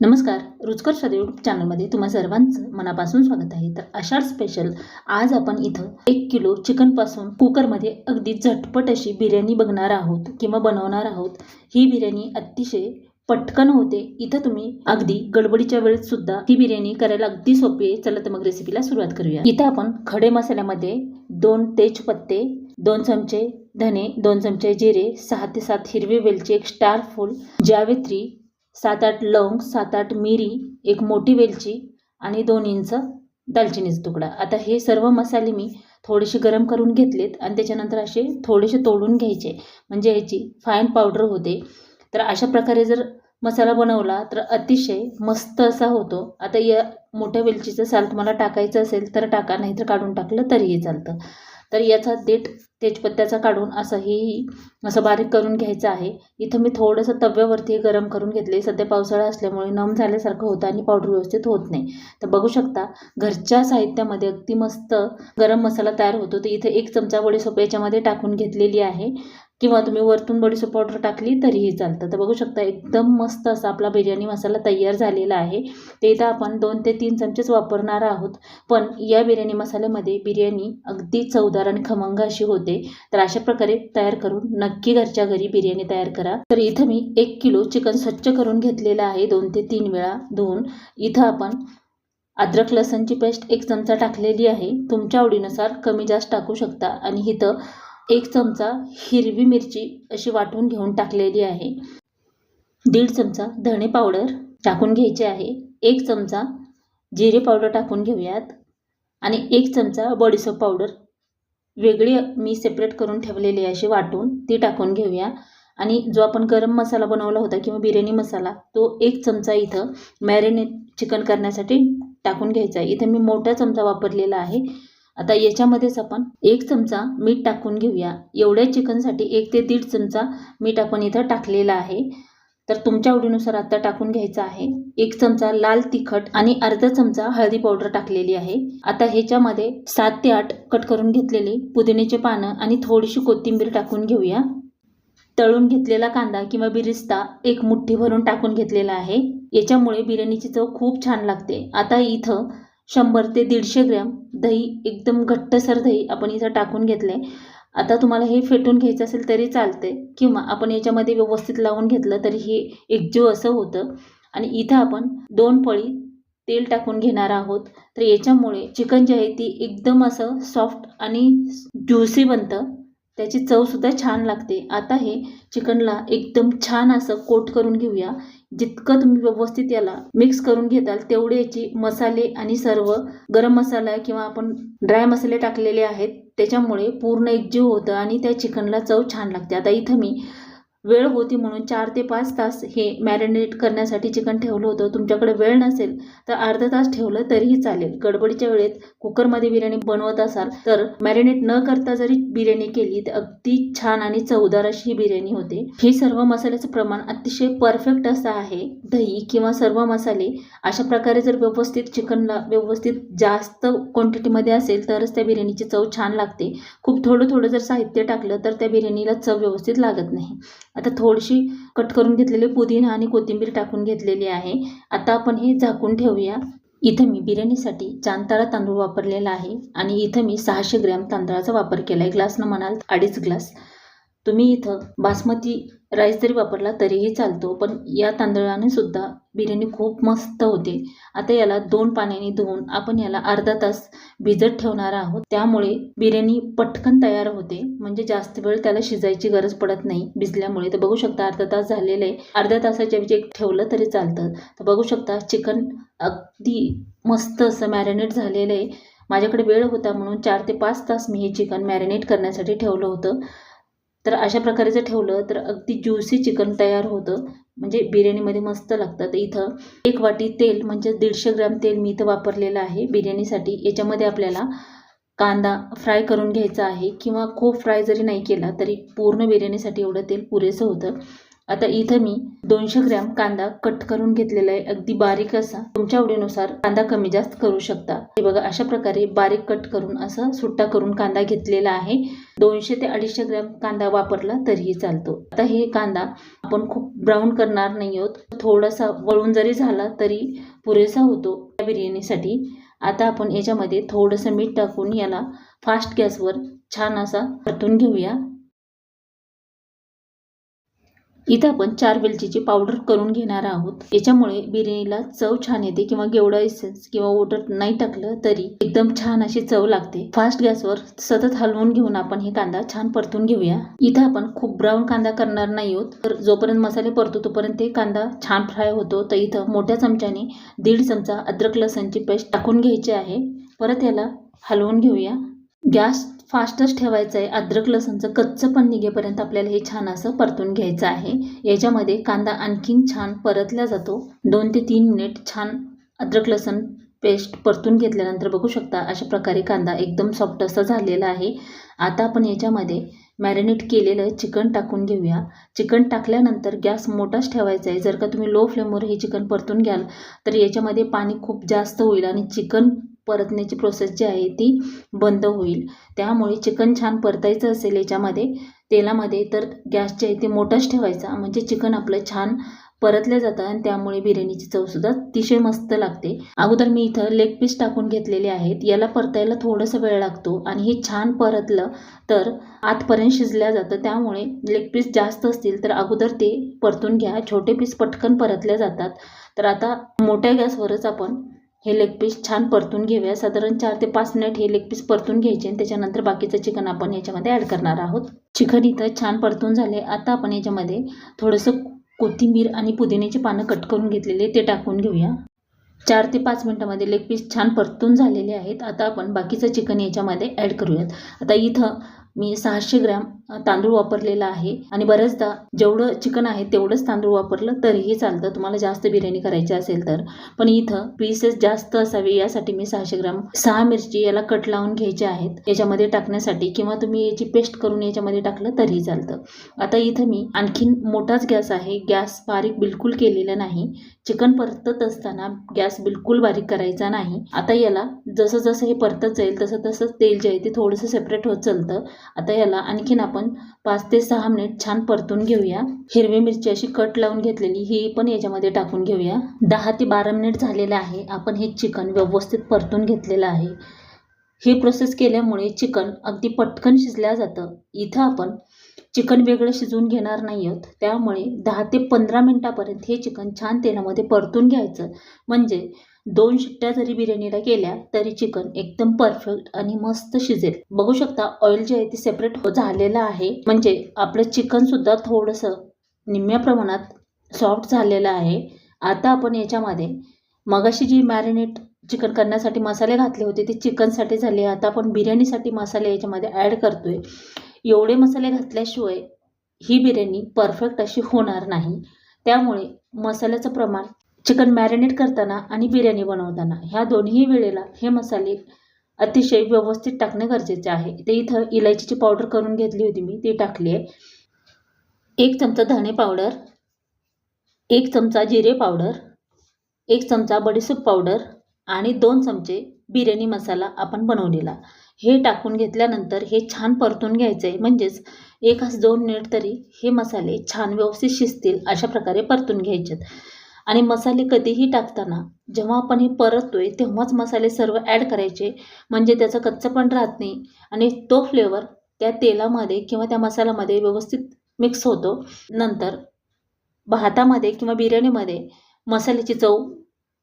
नमस्कार रुचकर स्वाद यूट्यूब चॅनलमध्ये तुम्हा सर्वांचं मनापासून स्वागत आहे. तर आषाढ स्पेशल आज आपण इथं एक किलो चिकनपासून कुकरमध्ये अगदी झटपट अशी बिर्याणी बघणार आहोत किंवा बनवणार आहोत. ही बिर्याणी अतिशय पटकन होते. इथं तुम्ही अगदी गडबडीच्या वेळेत सुद्धा ही बिर्याणी करायला अगदी सोपी आहे. चला तर मग रेसिपीला सुरुवात करूया. इथं आपण खडे मसाल्यामध्ये दोन तेजपत्ते दोन चमचे धने दोन चमचे जिरे सहा ते सात हिरवी वेलची एक स्टार फूल जावेत्री सात आठ लवंग सात आठ मिरी एक मोठी वेलची आणि दोन इंच दालचिनीचा तुकडा. आता हे सर्व मसाले मी थोडेसे गरम करून घेतलेत आणि त्याच्यानंतर असे थोडेसे तोडून घ्यायचे. म्हणजे याची फाईन पावडर होते. तर अशा प्रकारे जर मसाला बनवला तर अतिशय मस्त असा होतो. आता या मोठ्या वेलचीचं साल तुम्हाला टाकायचं असेल तर टाका नाहीतर काढून टाकलं तरीही चालतं. तर याचा देठ तेजपत्त्याचा काढून असंही असं बारीक करून घ्यायचं आहे. इथं मी थोडंसं तव्यावरती गरम करून घेतले सध्या पावसाळा असल्यामुळे नम झाल्यासारखं होतं आणि पावडर व्यवस्थित होत नाही. तर बघू शकता घरच्या साहित्यामध्ये अगदी मस्त गरम मसाला तयार होतो. तर इथे एक चमचा बडीसोप याच्यामध्ये टाकून घेतलेली आहे. किंवा तुम्ही वरतून बडीसोप पावडर टाकली तरीही चालतं. तर बघू शकता एकदम मस्त असा आपला बिर्याणी मसाला तयार झालेला आहे. ते इथं आपण दोन ते तीन चमचेच वापरणार आहोत. पण या बिर्याणी मसाल्यामध्ये बिर्याणी अगदी चवदार आणि खमंग अशी होते. तर अशा प्रकारे तयार करून नक्की घरच्या घरी बिर्याणी तयार करा. तर इथं मी एक किलो चिकन स्वच्छ करून घेतलेलं आहे. दोन ते तीन वेळा धुवून. इथं आपण अद्रक लसणची पेस्ट एक चमचा टाकलेली आहे. तुमच्या आवडीनुसार कमी जास्त टाकू शकता. आणि इथं एक चमचा हिरवी मिरची अशी वाटून घेऊन टाकलेली आहे. दीड चमचा धणे पावडर टाकून घ्यायचे आहे. एक चमचा जिरे पावडर टाकून घेऊयात. आणि एक चमचा बडीसोप पावडर. वेगळी मी सेपरेट करून ठेवलेली आहे अशी वाटून ती टाकून घेऊया. आणि जो आपण गरम मसाला बनवला होता किंवा बिर्याणी मसाला तो एक चमचा इथं मॅरिनेट चिकन करण्यासाठी टाकून घ्यायचा आहे. इथं मी मोठा चमचा वापरलेला आहे. आता याच्यामध्येच आपण एक चमचा मीठ टाकून घेऊया. एवढ्या चिकनसाठी एक ते दीड चमचा मीठ आपण इथं टाकलेला आहे. तर तुमच्या आवडीनुसार आता टाकून घ्यायचं आहे. एक चमचा लाल तिखट आणि अर्धा चमचा हळदी पावडर टाकलेली आहे. आता ह्याच्यामध्ये सात ते आठ कट करून घेतलेली पुदिन्याचे पानं आणि थोडीशी कोथिंबीर टाकून घेऊया. तळून घेतलेला कांदा किंवा बिरिस्ता एक मुठ्ठी भरून टाकून घेतलेला आहे. याच्यामुळे बिर्याणीची चव खूप छान लागते. आता इथं शंभर ते दीडशे ग्रॅम दही एकदम घट्टसर दही आपण इथं टाकून घेतले आता तुम्हाला हे फेटून घ्यायचं असेल तरी चालते किंवा आपण याच्यामध्ये व्यवस्थित लावून घेतलं तरी हे एकजीव असं होतं. आणि इथं आपण दोन पळी तेल टाकून घेणार आहोत. तर याच्यामुळे चिकन जे आहे ती एकदम असं सॉफ्ट आणि ज्युसी बनतं. त्याची चवसुद्धा छान लागते. आता हे चिकनला एकदम छान असं कोट करून घेऊया. जितकं तुम्ही व्यवस्थित याला मिक्स करून घेताल तेवढे याची मसाले आणि सर्व गरम मसाला किंवा आपण ड्राय मसाले टाकलेले आहेत त्याच्यामुळे पूर्ण एकजीव होतं आणि त्या चिकनला चव छान लागते. आता इथं मी वेळ होती म्हणून चार ते पाच तास हे मॅरिनेट करण्यासाठी चिकन ठेवलं होतं. तुमच्याकडे वेळ नसेल तर अर्धा तास ठेवलं तरीही चालेल. गडबडीच्या वेळेत कुकरमध्ये बिर्याणी बनवत असाल तर मॅरिनेट न करता जरी बिर्याणी केली तर अगदी छान आणि चवदार अशी ही बिर्याणी होते. हे सर्व मसाल्याचं प्रमाण अतिशय परफेक्ट असं आहे. दही किंवा सर्व मसाले अशा प्रकारे जर व्यवस्थित चिकनला व्यवस्थित जास्त क्वांटिटीमध्ये असेल तरच त्या बिर्याणीची चव छान लागते. खूप थोडं थोडं जर साहित्य टाकलं तर त्या बिर्याणीला चव व्यवस्थित लागत नाही. आता थोडीशी कट करून घेतलेली पुदिना आणि कोथिंबीर टाकून घेतलेली आहे. आता आपण हे झाकून ठेवूया. इथं मी बिर्याणीसाठी चांतारा तांदूळ वापरलेला आहे आणि इथं मी सहाशे ग्रॅम तांदळाचा वापर केला आहे ग्लासनं म्हणाल अडीच ग्लास. तुम्ही इथं बासमती राईस जरी वापरला तरीही चालतो पण या तांदळाने सुद्धा बिर्याणी खूप मस्त होते. आता याला दोन पाण्याने धुवून आपण याला अर्धा तास भिजत ठेवणार आहोत. त्यामुळे बिर्याणी पटकन तयार होते. म्हणजे जास्त वेळ त्याला शिजायची गरज पडत नाही भिजल्यामुळे. तर बघू शकता अर्धा तास झालेलं आहे. अर्ध्या तासाच्या विजे ठेवलं तरी चालतं. तर बघू शकता चिकन अगदी मस्त असं मॅरिनेट झालेलं आहे. माझ्याकडे वेळ होता म्हणून चार ते पाच तास मी हे चिकन मॅरिनेट करण्यासाठी ठेवलं होतं. तर अशा प्रकारे जर ठेवलं तर अगदी ज्युसी चिकन तयार होतं. म्हणजे बिर्याणीमध्ये मस्त लागतं तर इथं. एक वाटी तेल म्हणजे दीडशे ग्रॅम तेल मी इथं वापरलेलं आहे बिर्याणीसाठी. याच्यामध्ये आपल्याला कांदा फ्राय करून घ्यायचा आहे किंवा खूप फ्राय जरी नाही केला तरी पूर्ण बिर्याणीसाठी एवढं तेल पुरेसं होतं. आता इथं मी दोनशे ग्रॅम कांदा कट करून घेतलेला आहे. अगदी बारीक असा. तुमच्या आवडीनुसार कांदा कमी जास्त करू शकता. हे बघा अशा प्रकारे बारीक कट करून असा सुट्टा करून कांदा घेतलेला आहे. दोनशे ते अडीचशे ग्रॅम कांदा वापरला तरीही चालतो. आता हे कांदा आपण खूप ब्राऊन करणार नाही आहोत. थोडासा वळून जरी झाला तरी पुरेसा होतो या बिर्याणीसाठी. आता आपण याच्यामध्ये थोडंसं मीठ टाकून याला फास्ट गॅसवर छान असा परतून घेऊया. इथं आपण चार वेलचीची पावडर करून घेणार आहोत. याच्यामुळे बिर्याणीला चव छान येते किंवा गेवडा इसेन्स किंवा वॉटर नाही टाकलं तरी एकदम छान अशी चव लागते. फास्ट गॅसवर सतत हलवून घेऊन आपण हे कांदा छान परतून घेऊया. इथं आपण खूप ब्राऊन कांदा करणार नाही आहोत. तर जोपर्यंत मसाले परतो तोपर्यंत ते कांदा छान फ्राय होतो. तर इथं मोठ्या चमच्याने दीड चमचा अद्रक लसणची पेस्ट टाकून घ्यायची आहे. परत याला हलवून घेऊया. गॅस फास्टच ठेवायचं आहे अद्रक लसणचं कच्चं पण निघेपर्यंत आपल्याला हे छान असं परतून घ्यायचं आहे. याच्यामध्ये कांदा आणखीन छान परतला जातो. दोन ते तीन मिनिट छान अद्रक लसण पेस्ट परतून घेतल्यानंतर बघू शकता अशा प्रकारे कांदा एकदम सॉफ्ट असा झालेला आहे. आता आपण याच्यामध्ये मॅरिनेट केलेलं चिकन टाकून घेऊया. चिकन टाकल्यानंतर गॅस मोठाच ठेवायचा आहे. जर का तुम्ही लो फ्लेमवर हे चिकन परतून घ्याल तर याच्यामध्ये पाणी खूप जास्त होईल आणि चिकन परतण्याची प्रोसेस जी आहे ती बंद होईल. त्यामुळे चिकन छान परतायचं असेल याच्यामध्ये तेलामध्ये तर गॅस जे आहे ते मोठाच ठेवायचा. म्हणजे चिकन आपलं छान परतल्या जातं आणि त्यामुळे बिर्याणीची चवसुद्धा अतिशय मस्त लागते. अगोदर मी इथं लेग पीस टाकून घेतलेले आहेत. याला परतायला थोडंसं वेळ लागतो आणि हे छान परतलं तर आतपर्यंत शिजल्या जातं. त्यामुळे लेग पीस जास्त असतील तर अगोदर ते परतून घ्या. छोटे पीस पटकन परतल्या जातात. तर आता मोठ्या गॅसवरच आपण हे लेग पीस छान परतून घेऊया. साधारण चार ते पाच मिनिट हे लेग पीस परतून घ्यायचे आणि त्याच्यानंतर बाकीचं चिकन आपण याच्यामध्ये ॲड करणार आहोत. चिकन इथं छान परतून झाले. आता आपण याच्यामध्ये थोडंसं कोथिंबीर आणि पुदिन्याची पानं कट करून घेतलेले ते टाकून घेऊया. चार ते पाच मिनटामध्ये लेग पीस छान परतून झालेले आहेत. आता आपण बाकीचं चिकन याच्यामध्ये ॲड करूयात. आता इथं मी सहाशे ग्रॅम तांदूळ वापरलेला आहे. आणि बऱ्याचदा जेवढं चिकन आहे तेवढंच तांदूळ वापरलं तरीही चालतं. तुम्हाला जास्त बिर्याणी करायची असेल तर. पण इथं पीसेस जास्त असावे यासाठी मी सहाशे ग्राम सहा मिरची याला कट लावून घ्यायचे आहेत. याच्यामध्ये टाकण्यासाठी किंवा तुम्ही याची पेस्ट करून याच्यामध्ये टाकलं तरीही चालतं. आता इथं मी आणखीन मोठाच गॅस आहे. गॅस बारीक बिलकुल केलेला नाही. चिकन परतत असताना गॅस बिलकुल बारीक करायचा नाही. आता याला जसं जसं हे परतत जाईल तसं तसं तेल जे आहे ते थोडंसं सेपरेट होत चालतं. आता याला आणखीन आपण आपण पाच ते सहा मिनिट छान परतून घेऊया. हिरवी मिरची अशी कट लावून घेतलेली ही पण याच्यामध्ये टाकून घेऊया. दहा ते बारा मिनिट झालेलं आहे. आपण हे चिकन व्यवस्थित परतून घेतलेलं आहे. हे प्रोसेस केल्यामुळे चिकन अगदी पटकन शिजल्या जातं. इथं आपण चिकन वेगळं शिजवून घेणार नाही आहोत त्यामुळे दहा ते पंधरा मिनटापर्यंत हे चिकन छान तेलामध्ये परतून घ्यायचं. म्हणजे दोन शिट्ट्या जरी बिर्याणीला केल्या तरी चिकन एकदम परफेक्ट आणि मस्त शिजेल. बघू शकता ऑइल जे आहे ते सेपरेट हो झालेलं आहे. म्हणजे आपलं चिकन सुद्धा थोडंसं निम्म्या प्रमाणात सॉफ्ट झालेलं आहे. आता आपण याच्यामध्ये मगाशी जी मॅरिनेट चिकन करण्यासाठी मसाले घातले होते ते चिकनसाठी झाले. आता आपण बिर्याणीसाठी मसाले याच्यामध्ये ॲड करतोय. एवढे मसाले घातल्याशिवाय ही बिर्याणी परफेक्ट अशी होणार नाही. त्यामुळे मसाल्याचं प्रमाण चिकन मॅरिनेट करताना आणि बिर्याणी बनवताना ह्या दोन्ही वेळेला हे मसाले अतिशय व्यवस्थित टाकणे गरजेचे आहे. ते इथं इलायचीची पावडर करून घेतली होती मी ती टाकली आहे. एक चमचा धणे पावडर एक चमचा जिरे पावडर एक चमचा बडीसूप पावडर आणि दोन चमचे बिर्याणी मसाला आपण बनवलेला. हे टाकून घेतल्यानंतर हे छान परतून घ्यायचं आहे म्हणजेच एक दोन मिनिट तरी हे मसाले छान व्यवस्थित शिजतील अशा प्रकारे परतून घ्यायचेत. आणि मसाले कधीही टाकताना जेव्हा आपण हे परततोय तेव्हाच मसाले सर्व ॲड करायचे. म्हणजे त्याचं कच्चं पण राहत नाही आणि तो फ्लेवर त्या तेलामध्ये किंवा त्या मसाल्यामध्ये व्यवस्थित मिक्स होतो. नंतर भातामध्ये किंवा बिर्याणीमध्ये मसाल्याची चव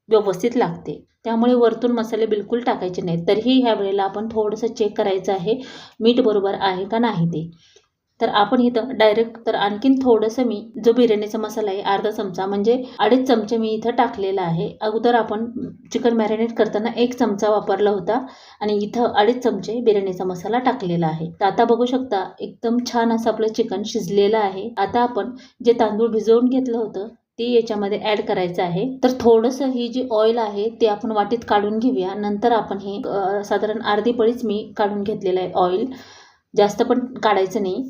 व्यवस्थित लागते. त्यामुळे वरतून मसाले बिलकुल टाकायचे नाहीत. तरीही ह्या वेळेला आपण थोडंसं चेक करायचं आहे मीठ बरोबर आहे का नाही ते. तर आपण इथं डायरेक्ट तर आणखीन थोडंसं मी जो बिर्याणीचा मसाला आहे अर्धा चमचा म्हणजे अडीच चमचे मी इथं टाकलेला आहे. अगोदर आपण चिकन मॅरिनेट करताना एक चमचा वापरला होता आणि इथं अडीच चमचे बिर्याणीचा मसाला टाकलेला आहे. तर आता बघू शकता एकदम छान असं आपलं चिकन शिजलेलं आहे. आता आपण जे तांदूळ भिजवून घेतलं होतं ती याच्यामध्ये ॲड करायचं आहे. तर थोडंसं ही जी ऑइल आहे ते आपण वाटीत काढून घेऊया. नंतर आपण हे साधारण अर्धी पळीच मी काढून घेतलेलं आहे ऑइल जास्त पण काढायचं नाही.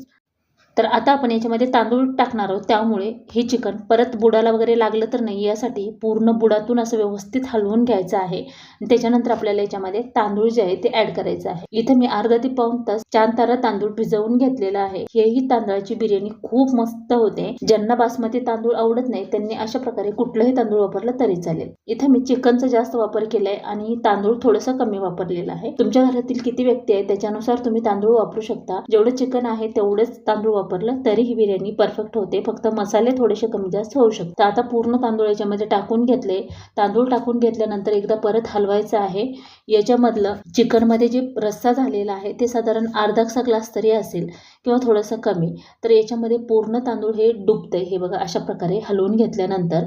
तर आता आपण याच्यामध्ये तांदूळ टाकणार आहोत. त्यामुळे हे चिकन परत बुडाला वगैरे लागलं तर नाही यासाठी पूर्ण बुडातून असं व्यवस्थित हलवून घ्यायचं आहे. आणि त्याच्यानंतर आपल्याला याच्यामध्ये तांदूळ जे आहे ते ॲड करायचं आहे. इथं मी अर्धा ते पाऊन तास चार तारा तांदूळ भिजवून घेतलेला आहे. हेही तांदळाची बिर्याणी खूप मस्त होते. ज्यांना बासमती तांदूळ आवडत नाही त्यांनी अशा प्रकारे कुठलंही तांदूळ वापरलं तरी चालेल. इथं मी चिकनचा जास्त वापर केलाय आणि तांदूळ थोडंसं कमी वापरलेलं आहे. तुमच्या घरातील किती व्यक्ती आहेत त्याच्यानुसार तुम्ही तांदूळ वापरू शकता. जेवढं चिकन आहे तेवढंच तांदूळ वापरलं तरीही बिर्याणी परफेक्ट होते. फक्त मसाले थोडेसे कमी जास्त होऊ शकतात. आता पूर्ण तांदूळ याच्यामध्ये टाकून घेतले. तांदूळ टाकून घेतल्यानंतर एकदा परत हलवायचं आहे. याच्यामधलं चिकनमध्ये जे रस्सा झालेला आहे ते साधारण अर्धासा ग्लास तरी असेल किंवा थोडंसं कमी. तर याच्यामध्ये पूर्ण तांदूळ हे डुबतंय. हे बघा अशा प्रकारे हलवून घेतल्यानंतर.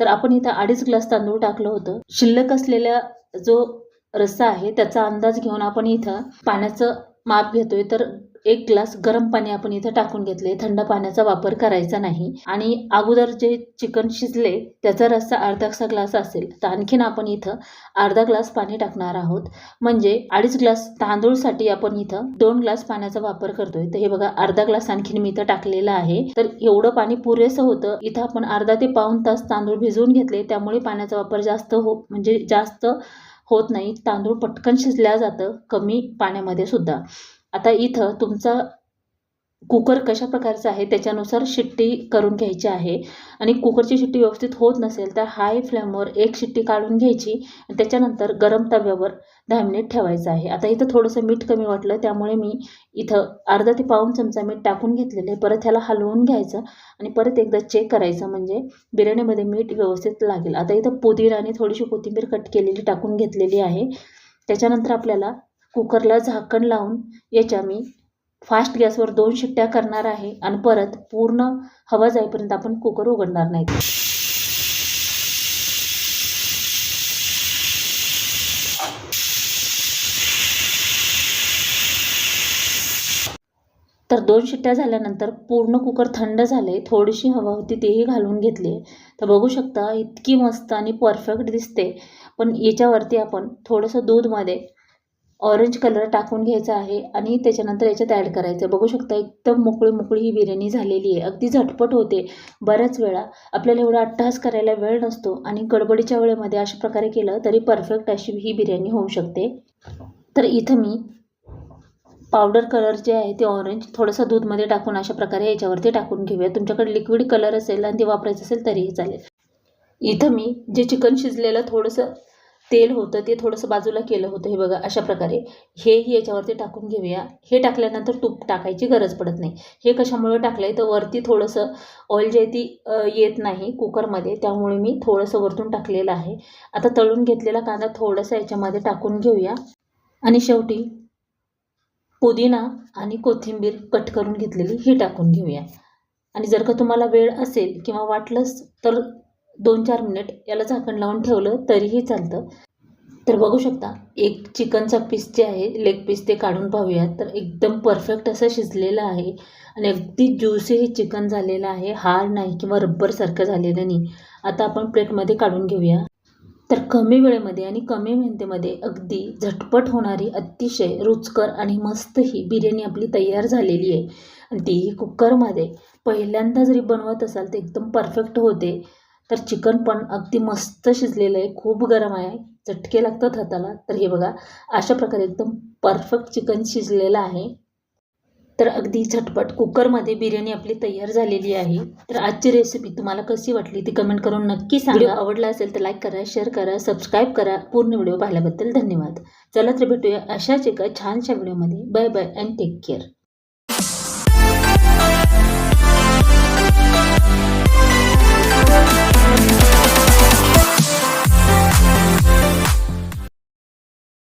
तर आपण इथं अडीच ग्लास तांदूळ टाकलं होतं. शिल्लक असलेल्या जो रस्सा आहे त्याचा अंदाज घेऊन आपण इथं पाण्याचं माप घेतोय तर एक ग्लास गरम पाणी आपण इथं टाकून घेतले थंड पाण्याचा वापर करायचा नाही. आणि अगोदर जे चिकन शिजले त्याचा रस्सा अर्धासा ग्लास असेल तर आणखीन आपण इथं अर्धा ग्लास पाणी टाकणार आहोत. म्हणजे अडीच ग्लास तांदूळसाठी आपण इथं दोन ग्लास पाण्याचा वापर करतोय. तर हे बघा अर्धा ग्लास आणखीन मी इथं टाकलेला आहे. तर एवढं पाणी पुरेसं होतं. इथं आपण अर्धा ते पाऊन तास तांदूळ भिजवून घेतले त्यामुळे पाण्याचा वापर जास्त हो म्हणजे जास्त होत नाही. तांदूळ पटकन शिजल्या जातं कमी पाण्यामध्ये सुद्धा. आता इथं तुमचा कुकर कशा प्रकारचा आहे त्याच्यानुसार शिट्टी करून घ्यायची आहे. आणि कुकरची शिट्टी व्यवस्थित होत नसेल तर हाय फ्लेमवर एक शिट्टी काढून घ्यायची. आणि त्याच्यानंतर गरम तव्यावर दहा मिनिट ठेवायचं आहे. आता इथं थोडंसं मीठ कमी वाटलं त्यामुळे मी इथं अर्धा ते पाऊन चमचा मीठ टाकून घेतलेलं आहे. परत ह्याला हलवून घ्यायचं आणि परत एकदा चेक करायचं म्हणजे बिर्याणीमध्ये मीठ व्यवस्थित लागेल. आता इथं पुदिना आणि थोडीशी कोथिंबीर कट केलेली टाकून घेतलेली आहे. त्याच्यानंतर आपल्याला कुकरला झाकण लावून याच्या मी फास्ट गॅसवर दोन शिट्ट्या करणार आहे. आणि परत पूर्ण हवा जाईपर्यंत आपण कुकर उघडणार नाही. तर दोन शिट्ट्या झाल्यानंतर पूर्ण कुकर थंड झाले थोडीशी हवा होती तेही घालून घेतली. तर बघू शकता इतकी मस्त आणि परफेक्ट दिसते. पण याच्यावरती आपण थोडंसं दूधमध्ये ऑरेंज कलर टाकून घ्यायचा आहे आणि त्याच्यानंतर याच्यात ॲड करायचं बघू शकता एकदम मोकळी मोकळी ही बिर्याणी झालेली आहे. अगदी झटपट होते बऱ्याच वेळा. आपल्याला एवढा अट्टहास करायला वेळ नसतो आणि गडबडीच्या वेळेमध्ये अशा प्रकारे केलं तरी परफेक्ट अशी ही बिर्याणी होऊ शकते. तर इथं मी पावडर कलर जे आहे ते ऑरेंज थोडंसं दूधमध्ये टाकून अशा प्रकारे याच्यावरती टाकून घेऊया. तुमच्याकडे लिक्विड कलर असेल आणि ते वापरायचं असेल तरीही चालेल. इथं मी जे चिकन शिजलेलं थोडंसं तेल होतं ते थोडंसं बाजूला केलं होतं हे बघा अशा प्रकारे. हेही याच्यावरती टाकून घेऊया. हे टाकल्यानंतर तूप टाकायची गरज पडत नाही. हे कशामुळे टाकलं आहे तर वरती थोडंसं ऑइल जे आहे ती येत नाही कुकरमध्ये. त्यामुळे मी थोडंसं वरतून टाकलेलं आहे. आता तळून घेतलेला कांदा थोडासा याच्यामध्ये टाकून घेऊया. आणि शेवटी पुदिना आणि कोथिंबीर कट करून घेतलेली ही टाकून घेऊया. आणि जर का तुम्हाला वेळ असेल किंवा वाटलंच तर दोन चार मिनिट याला झाकण लावून ठेवलं तरीही चालतं. तर बघू शकता एक चिकनचा पीस जे आहे लेग पीस ते काढून पाहूया. तर एकदम परफेक्ट असं शिजलेलं आहे. आणि अगदी ज्युसी हे चिकन झालेलं आहे. हार नाही किंवा रब्बरसारखं झालेलं नाही. आता आपण प्लेटमध्ये काढून घेऊया. तर कमी वेळेमध्ये आणि कमी मेहनतीमध्ये अगदी झटपट होणारी अतिशय रुचकर आणि मस्त ही बिर्याणी आपली तयार झालेली आहे. आणि तीही कुकरमध्ये. पहिल्यांदा जरी बनवत असाल तर एकदम परफेक्ट होते. तर चिकन पण अगदी मस्त शिजलेलं आहे. खूप गरम आहे. चटके लागतात हाताला. तर हे बघा अशा प्रकारे एकदम परफेक्ट चिकन शिजलेलं आहे. तर अगदी झटपट कुकरमध्ये बिर्याणी आपली तयार झालेली आहे. तर आजची रेसिपी तुम्हाला कशी वाटली ती कमेंट करून नक्की सांगा. आवडला असेल तर लाईक करा शेअर करा सबस्क्राईब करा. पूर्ण व्हिडिओ पाहिल्याबद्दल धन्यवाद. चला तर भेटूया अशाच एका छानशा व्हिडिओमध्ये bye bye and take care